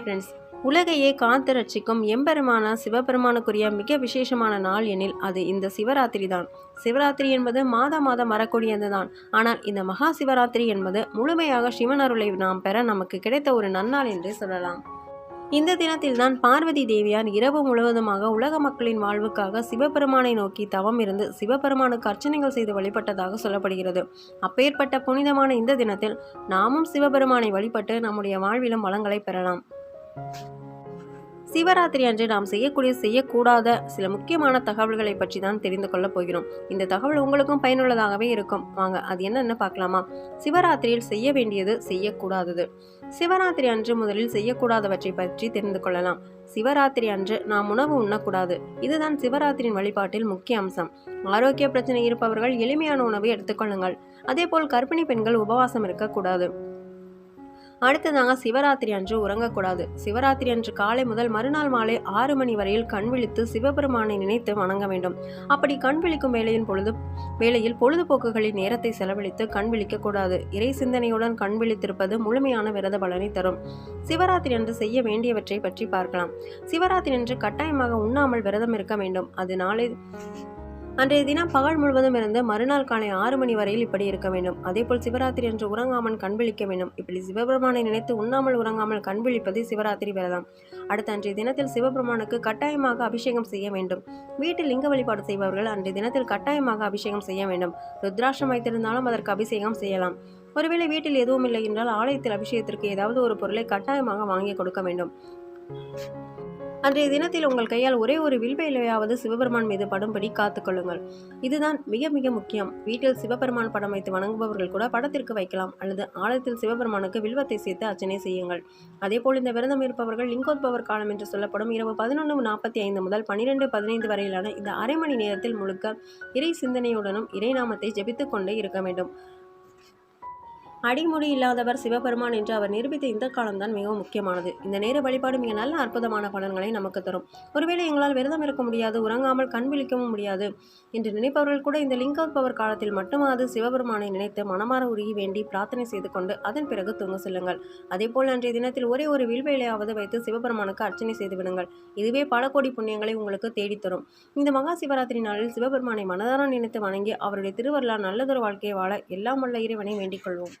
Friends உலகையே காத்து ரட்சிக்கும் எம்பெருமான சிவபெருமானுக்குரிய மிக விசேஷமான நாள் எனில் அது இந்த சிவராத்திரி தான். சிவராத்திரி என்பது மாத மாதம் வரக்கூடியது தான் ஆனால் இந்த மகா சிவராத்திரி என்பது முழுமையாக சிவன் அருளை நாம் பெற நமக்கு கிடைத்த ஒரு நன்னாள் என்று சொல்லலாம். இந்த தினத்தில்தான் பார்வதி தேவியார் இரவு முழுவதுமாக உலக மக்களின் வாழ்வுக்காக சிவபெருமானை நோக்கி தவம் இருந்து சிவபெருமானுக்கு அர்ச்சனைகள் செய்து வழிபட்டதாக சொல்லப்படுகிறது. அப்பேற்பட்ட புனிதமான இந்த தினத்தில் நாமும் சிவபெருமானை வழிபட்டு நம்முடைய வாழ்விலும் வளங்களை பெறலாம். சிவராத்திரி அன்று நாம் செய்யக்கூடிய செய்யக்கூடாத சில முக்கியமான தகவல்களை பற்றி தான் தெரிந்து கொள்ளப் போகிறோம். இந்த தகவல் உங்களுக்கும் பயனுள்ளதாகவே இருக்கும். வாங்க அது என்னென்னு பார்க்கலாமா? சிவராத்திரியில் செய்ய வேண்டியது செய்யக்கூடாதது. சிவராத்திரி அன்று முதலில் செய்யக்கூடாதவற்றை பற்றி தெரிந்து கொள்ளலாம். சிவராத்திரி அன்று நாம் உணவு உண்ணக்கூடாது. இதுதான் சிவராத்திரியின் வழிபாட்டில் முக்கிய அம்சம். ஆரோக்கிய பிரச்சனை இருப்பவர்கள் எளிமையான உணவை எடுத்துக்கொள்ளுங்கள் அதேபோல் கர்ப்பிணி பெண்கள் உபவாசம் இருக்கக்கூடாது. அடுத்ததாக சிவராத்திரி அன்று உறங்கக்கூடாது. சிவராத்திரி அன்று காலை முதல் மறுநாள் மாலை ஆறு மணி வரையில் கண் விழித்து சிவபெருமானை நினைத்து வணங்க வேண்டும். அப்படி கண் விழிக்கும் வேளையின் பொழுது வேளையில் பொழுதுபோக்குகளின் நேரத்தை செலவழித்து கண் விழிக்கக்கூடாது இறை சிந்தனையுடன் கண் விழித்திருப்பது முழுமையான விரத பலனை தரும். சிவராத்திரி அன்று செய்ய வேண்டியவற்றை பற்றி பார்க்கலாம். சிவராத்திரி அன்று கட்டாயமாக உண்ணாமல் விரதம் இருக்க வேண்டும். அது நாளை அன்றைய தினம் பகல் முழுவதும் இருந்து மறுநாள் காலை ஆறு மணி வரையில் இப்படி இருக்க வேண்டும். அதேபோல் சிவராத்திரி என்று உறங்காமல் கண்விழிக்க வேண்டும். இப்படி சிவபெருமானை நினைத்து உண்ணாமல் உறங்காமல் கண்விழிப்பது சிவராத்திரி விரதம். அடுத்த அன்றைய தினத்தில் சிவபெருமானுக்கு கட்டாயமாக அபிஷேகம் செய்ய வேண்டும். வீட்டில் லிங்க வழிபாடு செய்பவர்கள் அன்றைய தினத்தில் கட்டாயமாக அபிஷேகம் செய்ய வேண்டும். ருத்ராஷம் வைத்திருந்தாலும் அதற்கு அபிஷேகம் செய்யலாம். ஒருவேளை வீட்டில் எதுவும் இல்லை என்றால் ஆலயத்தில் அபிஷேகத்திற்கு ஏதாவது ஒரு பொருளை கட்டாயமாக வாங்கி கொடுக்க வேண்டும். அன்றைய தினத்தில் உங்கள் கையால் ஒரே ஒரு வில்வையிலையாவது சிவபெருமான் மீது படும்படி காத்துக்கொள்ளுங்கள். இதுதான் மிக மிக முக்கியம். வீட்டில் சிவபெருமான் படம் வைத்து வணங்குபவர்கள் கூட படத்திற்கு வைக்கலாம் அல்லது ஆலயத்தில் சிவபெருமானுக்கு வில்வத்தை சேர்த்து அர்ச்சனை செய்யுங்கள். அதேபோல் இந்த விரதம் இருப்பவர்கள் லிங்கோத்பவர் காலம் என்று சொல்லப்படும் இரவு பதினொன்று நாற்பத்தி ஐந்து முதல் பன்னிரெண்டு பதினைந்து வரையிலான இந்த அரை மணி நேரத்தில் முழுக்க இறை சிந்தனையுடனும் இறைநாமத்தை ஜெபித்துக் கொண்டே இருக்க வேண்டும். அடிமுடி இல்லாதவர் சிவபெருமான் என்று அவர் நிரூபித்த இந்த காலம்தான் மிகவும் முக்கியமானது. இந்த நேர வழிபாடு மிக நல்ல அற்புதமான பலன்களை நமக்கு தரும். ஒருவேளை எங்களால் விரதம் இருக்க முடியாது உறங்காமல் கண் விழிக்கவும் முடியாது என்று நினைப்பவர்கள் கூட இந்த லிங்க் அவுட் பவர் காலத்தில் மட்டுமாவது சிவபெருமானை நினைத்து மனமாற உருகி வேண்டி பிரார்த்தனை செய்து கொண்டு அதன் பிறகு தூங்க செல்லுங்கள். அதேபோல் அன்றைய தினத்தில் ஒரே ஒரு வில்வேலையாவது வைத்து சிவபெருமானுக்கு அர்ச்சனை செய்து விடுங்கள். இதுவே பல கோடி புண்ணியங்களை உங்களுக்கு தேடித்தரும். இந்த மகா சிவராத்திரி நாளில் சிவபெருமானை மனதார நினைத்து வணங்கி அவருடைய திருவருளால் நல்லதொரு வாழ்க்கையை வாழ எல்லாம் வல்ல இறைவனை வேண்டிக் கொள்வோம்.